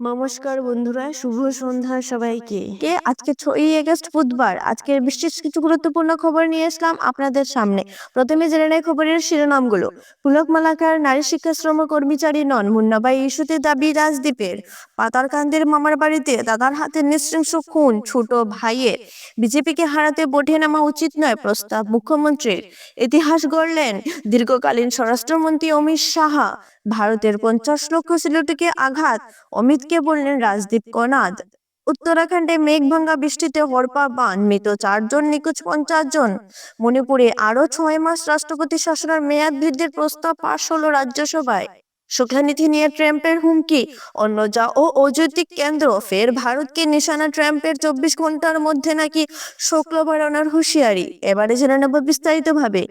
নমস্কার বন্ধুরা শুভ সন্ধ্যা সবাইকে। কে আজকে ছয়ই আগস্ট বুধবার। আজকের বিশেষ কিছু গুরুত্বপূর্ণ খবর নিয়ে আসলাম আপনাদের সামনে। প্রথমে জেনে নেয় খবরের শিরোনামগুলো। পুলক মালাকার নারী শিক্ষাশ্রম কর্মচারী নন মুন্নাবাই ইস্যুতে দাবি রাজদ্বীপের পাতারকান্দের মামার বাড়িতে দাদার হাতে নৃশংস খুন ছোট ভাইয়ের। বিজেপিকে হারাতে বোঠে নামা উচিত নয় প্রস্তাব মুখ্যমন্ত্রীর। ইতিহাস গড়লেন দীর্ঘকালীন স্বরাষ্ট্রমন্ত্রী অমিত সাহা ভারতের পঞ্চাশ লক্ষ সিলেটিকে আঘাত অমিতকে বললেন রাজদীপ কনাদ উত্তরাখণ্ডে মেঘভাঙ্গা বৃষ্টিতে হরপা বান, মৃত চারজন, নিখোঁজ পঞ্চাশ জন। মণিপুরে আরও ছয় মাস রাষ্ট্রপতি শাসনের মেয়াদ বৃদ্ধির প্রস্তাব পাশ হলো রাজ্যসভায়। সুখানীতি নিয়ে ট্রাম্পের হুমকি অন্য যা ও অযৌক্তিক কেন্দ্র, ফের ভারতকে নিশানা ট্রাম্পের চব্বিশ ঘণ্টার মধ্যে নাকি শুক্ল বাড়ানোর হুঁশিয়ারি। এবারে জেনে নেব বিস্তারিতভাবে।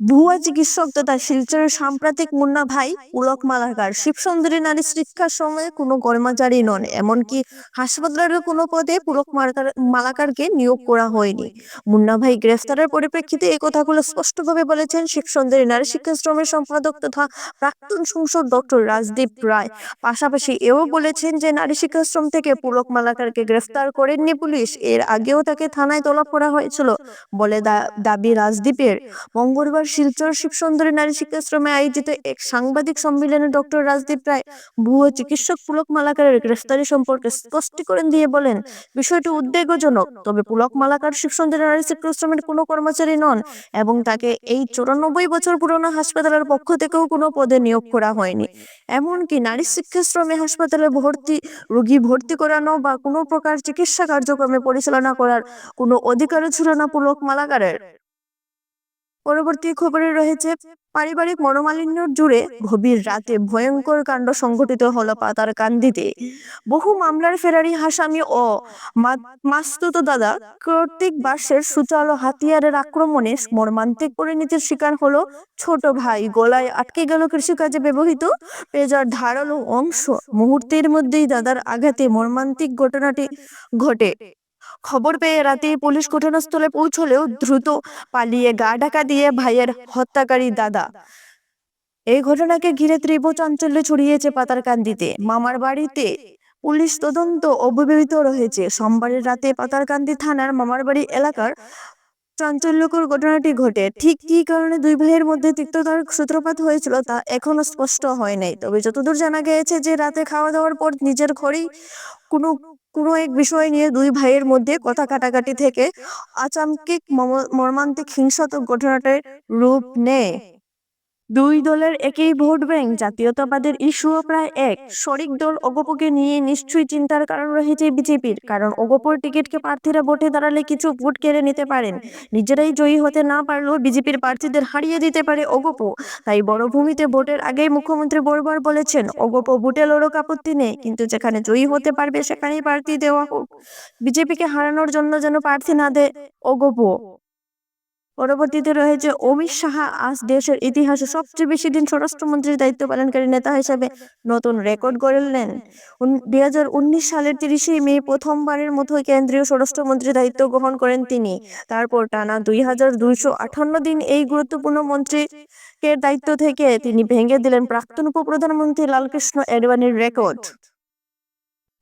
ভুয়া চিকিৎসক তথা শিলচরের সাম্প্রতিক মুন্না ভাই পুলক মালাকার। শিবসুন্দরী নারী শিক্ষার সময়ে কোনো কর্মচারী নন, এমনকি হাসপাতালের কোনো পদে পুলক মালাকার- মালাকারকে নিয়োগ করা হয়নি। মুন্না ভাই গ্রেফতারের পরিপ্রেক্ষিতে এই কথাগুলো স্পষ্টভাবে বলেছেন শিবসুন্দরী নারী শিক্ষাশ্রমের সম্পাদক তথা প্রাক্তন সংসদ ডক্টর রাজদীপ রায়। পাশাপাশি এও বলেছেন যে নারী শিক্ষাশ্রম থেকে পুলক মালাকারকে গ্রেফতার করেননি পুলিশ, এর আগেও তাকে থানায় তলব করা হয়েছিল বলে দাবি রাজদীপের। মঙ্গলবার শিলচর শিব শিবসুন্দরী নারী শিক্ষাশ্রমে আয়োজিত এক সাংবাদিক সম্মেলনে ডক্টর রাজদীপ রায় ভুয়ো চিকিৎসক পুলক মালাকারের গ্রেফতারি সম্পর্কে স্পষ্টীকরণ দিয়ে বলেন, বিষয়টি উদ্বেগজনক, তবে পুলক মালাকার শিবসুন্দরী নারী শিক্ষাশ্রমের কোনো কর্মচারী নন এবং তাকে এই চুরানব্বই বছর পুরনো হাসপাতালের পক্ষ থেকেও কোনো পদে নিয়োগ করা হয়নি। এমনকি নারী শিক্ষাশ্রমে হাসপাতালে ভর্তি, রোগী ভর্তি করানো বা কোনো প্রকার চিকিৎসা কার্যক্রমে পরিচালনা করার কোনো অধিকারও ছিল না পুলক মালাকারের। পরবর্তী খবরে রয়েছে, পারিবারিক মনোমালিন্য জুড়ে গভীর রাতে ভয়ঙ্কর কাণ্ড সংঘটিত হলো পাতার কান্দিতে। বহু মামলার ফেরারি হাসামি ও মাস্তুত দাদা কর্তৃক বাসের সুচালো হাতিয়ারের আক্রমণে মর্মান্তিক পরিণতির শিকার হলো ছোট ভাই। গলায় আটকে গেল কৃষিকাজে ব্যবহৃত পেজার ধারালো অংশ। মুহূর্তের মধ্যেই দাদার আঘাতে মর্মান্তিক ঘটনাটি ঘটে। খবর পেয়ে রাতে পুলিশ ঘটনাস্থলে পৌঁছলেও দ্রুত পালিয়ে গা ঢাকা দিয়ে ভাইয়ের হত্যাকারী দাদা। এই ঘটনাকে ঘিরে ত্রিভু চাঞ্চল্য ছড়িয়েছে পাতারকান্দিতে। মামার বাড়িতে পুলিশ তদন্ত অব্যবহৃত রয়েছে। সোমবারের রাতে পাতারকান্দি থানার মামার বাড়ি এলাকার চাঞ্চল্যকর ঘটনাটি ঘটে। ঠিক কি কারণে দুই ভাইয়ের মধ্যে তিক্ততার সূত্রপাত হয়েছিল তা এখনও স্পষ্ট হয় নাই। তবে যতদূর জানা গিয়েছে যে রাতে খাওয়া দাওয়ার পর নিজের ঘরেই কোনো কোনো এক বিষয় নিয়ে দুই ভাইয়ের মধ্যে কথা কাটাকাটি থেকে আচামকিক মর্মান্তিক হিংসাত্মক ঘটনাটার রূপ নেয়। দুই দলের একই ভোট ব্যাংক, জাতীয়তাবাদের ইস্যুও প্রায় এক। শরিক দল অগপকে নিয়ে নিশ্চয়ই চিন্তার কারণ রয়েছে বিজেপির, কারণ অগপর টিকিটকে প্রার্থীরা ভোটে দাঁড়ালে কিছু ভোট কেড়ে নিতে পারেন। নিজেরাই জয়ী হতে না পারলেও বিজেপির প্রার্থীদের হারিয়ে দিতে পারে অগপ। তাই বড়ভূমিতে ভোটের আগেই মুখ্যমন্ত্রী বরবার বলেছেন, অগপ ভোটে লড়ক আপত্তি নেই, কিন্তু যেখানে জয়ী হতে পারবে সেখানেই প্রার্থী দেওয়া হোক। বিজেপিকে হারানোর জন্য যেন প্রার্থী না দেয় অগপ। পরবর্তীতে রয়েছে অমিত শাহ আজ দেশের ইতিহাসে সবচেয়ে বেশি দিন স্বরাষ্ট্রমন্ত্রীর দায়িত্ব পালনকারী নেতা হিসেবে নতুন রেকর্ড গড়লেন দুই হাজার উনিশ সালের তিরিশে মে প্রথমবারের মতো কেন্দ্রীয় স্বরাষ্ট্রমন্ত্রীর দায়িত্ব গ্রহণ করেন তিনি। তারপর টানা দুই হাজার দুইশো আটান্ন দিন এই গুরুত্বপূর্ণ মন্ত্রীকে দায়িত্ব থেকে তিনি ভেঙে দিলেন প্রাক্তন উপপ্রধানমন্ত্রী লালকৃষ্ণ আডবাণীর রেকর্ড।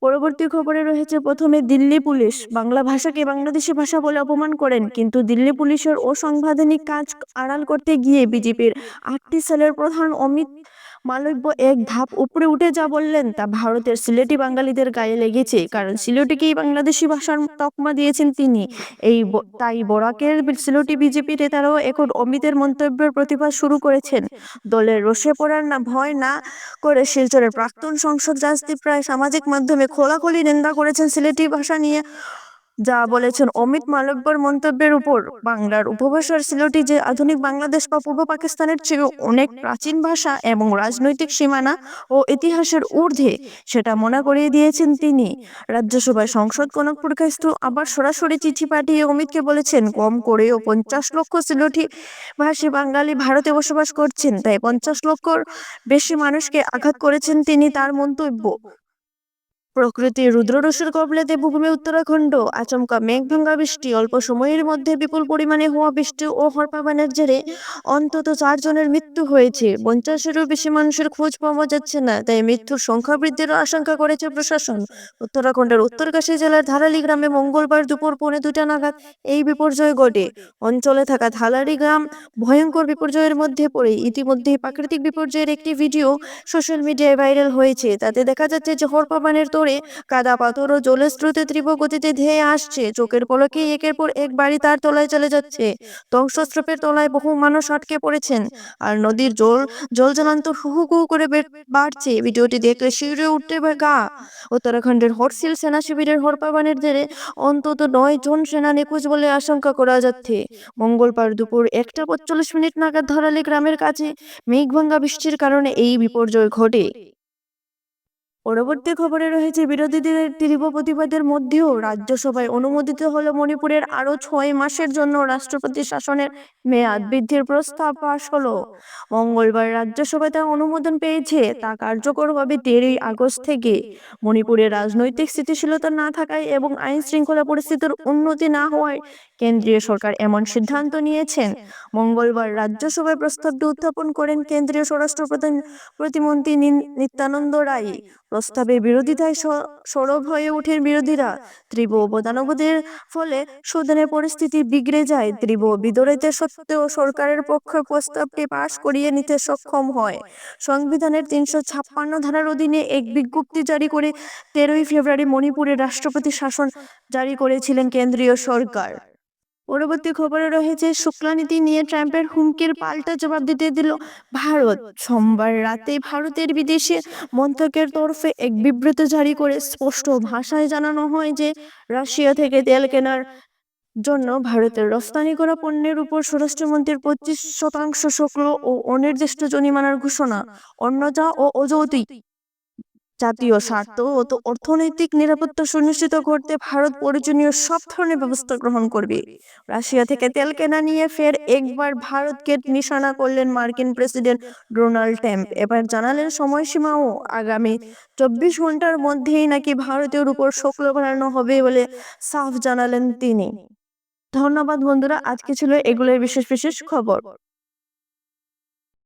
পরবর্তী খবরে রয়েছে, প্রথমে দিল্লি পুলিশ। বাংলা ভাষাকে বাংলাদেশি ভাষা বলে অপমান করেন, কিন্তু দিল্লি পুলিশের অসাংবিধানিক কাজ আড়াল করতে গিয়ে বিজেপির আটটি সেলের প্রধান অমিত মালব্য এক ধাপ উপরে উঠে যা বললেন তা ভারতের সিলেটি বাঙালিদের গায়ে লেগেছে, কারণ সিলেটিকেই বাংলাদেশি ভাষার তকমা দিয়েছেন তিনি। এই তাই বরাকের সিলেটি বিজেপি নেতারাও এখন অমিতের মন্তব্যের প্রতিবাদ শুরু করেছেন। দলের রসে পড়ার না, ভয় না করে শিলচরের প্রাক্তন সংসদ রাজদীপ প্রায় সামাজিক মাধ্যমে খোলাখুলি নিন্দা করেছেন সিলেটি ভাষা নিয়ে। যা বলেছেন অমিত মালব্যর মন্তব্যের উপর। বাংলার উপভাষার সিলেটি যে আধুনিক বাংলাদেশ বা পূর্ব পাকিস্তানের চেয়েও অনেক প্রাচীন ভাষা এবং রাজনৈতিক সীমানা ও ইতিহাসের ঊর্ধ্বে, সেটা মনে করিয়ে দিয়েছেন তিনি। রাজ্যসভায় সংসদ কনক প্রকাশিত আবার সরাসরি চিঠি পাঠিয়ে অমিতকে বলেছেন, কম করেও পঞ্চাশ লক্ষ সিলেটি ভাষী বাঙালি ভারতে বসবাস করছেন, তাই পঞ্চাশ লক্ষর বেশি মানুষকে আঘাত করেছেন তিনি তার মন্তব্য। প্রকৃতির রুদ্ররসের কবলে দেবভূমি উত্তরাখণ্ড। আচমকা মেঘভাঙ্গা বৃষ্টি, অল্প সময়ের মধ্যে বিপুল পরিমাণে হওয়া বৃষ্টি ও হরপাবানের জেরে অন্তত চারজনের মৃত্যু হয়েছে। পঞ্চাশেরও বেশি মানুষের খোঁজ পাওয়া যাচ্ছে না, তাই মৃত্যুর সংখ্যা বৃদ্ধির আশঙ্কা করেছে প্রশাসন। উত্তরাখণ্ডের উত্তরকাশী জেলার ধারালি গ্রামে মঙ্গলবার দুপুর পৌনে দুটা নাগাদ এই বিপর্যয় ঘটে। অঞ্চলে থাকা থালারি গ্রাম ভয়ঙ্কর বিপর্যয়ের মধ্যে পড়ে। ইতিমধ্যেই প্রাকৃতিক বিপর্যয়ের একটি ভিডিও সোশ্যাল মিডিয়ায় ভাইরাল হয়েছে। তাতে দেখা যাচ্ছে যে হরপাবানের তোড়ে কাদা পাথর ও জলের স্রোতে তীব্র গতিতে ধেয়ে আসছে। চোখের পলকে একের পর এক বাড়ি তার তলায় চলে যাচ্ছে। ধ্বংসস্রোতের তলায় বহু মানুষ আটকে পড়েছেন আর নদীর জল জল জ্বালান্ত হু হু করে বাড়ছে। ভিডিওটি দেখলে শিউরে উঠতে গা। উত্তরাখণ্ডের হরসিল সেনা শিবিরের হরপাবানের জেরে অন্তত নয় জন সেনা নিখোঁজ বলে আশঙ্কা করা যাচ্ছে। মঙ্গলবার দুপুর একটা পঁয়তাল্লিশ মিনিট নাগাদ ধরালি গ্রামের কাছে মেঘভাঙ্গা বৃষ্টির কারণে এই বিপর্যয় ঘটে। পরবর্তী খবরে রয়েছে বিরোধীদের তীব্র প্রতিবাদের মধ্যেও রাজ্যসভায় অনুমোদিত হলো মণিপুরের আরও ছয় মাসের জন্য রাষ্ট্রপতি শাসনের মেয়াদ বৃদ্ধির প্রস্তাব পাশ হলো। মঙ্গলবার রাজ্যসভায় তা অনুমোদন পেয়েছে, তা কার্যকর হবে তেরোই আগস্ট থেকে। মণিপুরের রাজনৈতিক স্থিতিশীলতা না থাকায় এবং আইন শৃঙ্খলা পরিস্থিতির উন্নতি না হওয়ায় কেন্দ্রীয় সরকার এমন সিদ্ধান্ত নিয়েছেন। মঙ্গলবার রাজ্যসভায় প্রস্তাবটি উত্থাপন করেন কেন্দ্রীয় স্বরাষ্ট্র প্রধান প্রতিমন্ত্রী নিত্যানন্দ রায়। প্রস্তাবের বিরোধিতায় সরব হয়ে ওঠেন বিরোধীরা। তীব্র বদানুবাদের ফলে সদনের পরিস্থিতি বিগড়ে যায়। তীব্র বিদরিতে সত্ত্বেও সরকারের পক্ষে প্রস্তাবটি পাশ করিয়ে নিতে সক্ষম হয়। সংবিধানের তিনশো ছাপ্পান্ন ধারার অধীনে এক বিজ্ঞপ্তি জারি করে তেরোই ফেব্রুয়ারি মণিপুরে রাষ্ট্রপতি শাসন জারি করেছিলেন কেন্দ্রীয় সরকার। পরবর্তী খবরে রয়েছে, শুক্লানীতি নিয়ে ট্রাম্পের হুমকির পাল্টা জবাব দিতে দিল ভারত। সোমবার রাতে ভারতের বিদেশি মন্ত্রকের তরফে এক বিবৃতি জারি করে স্পষ্ট ভাষায় জানানো হয় যে, রাশিয়া থেকে তেল কেনার জন্য ভারতের রফতানি করা পণ্যের উপর স্বরাষ্ট্রমন্ত্রীর পঁচিশ শতাংশ শুল্ক ও অনির্দিষ্ট জরিমানার ঘোষণা অন্যতা ও অযৌক্তিক। জাতীয় স্বার্থ ও তো অর্থনৈতিক নিরাপত্তা সুনিশ্চিত করতে ভারত প্রয়োজনীয় সব ধরনের ব্যবস্থা গ্রহণ করবে। রাশিয়া থেকে তেল কেনা নিয়ে ফের একবার ভারতকে নিশানা করলেন মার্কিন প্রেসিডেন্ট ডোনাল্ড ট্রাম্প। এবার জানালেন সময়সীমাও আগামী চব্বিশ ঘণ্টার মধ্যেই নাকি ভারতের উপর শুল্ক বাড়ানো হবে বলে সাফ জানালেন তিনি। ধন্যবাদ বন্ধুরা আজকে ছিল এগুলোর বিশেষ বিশেষ খবর।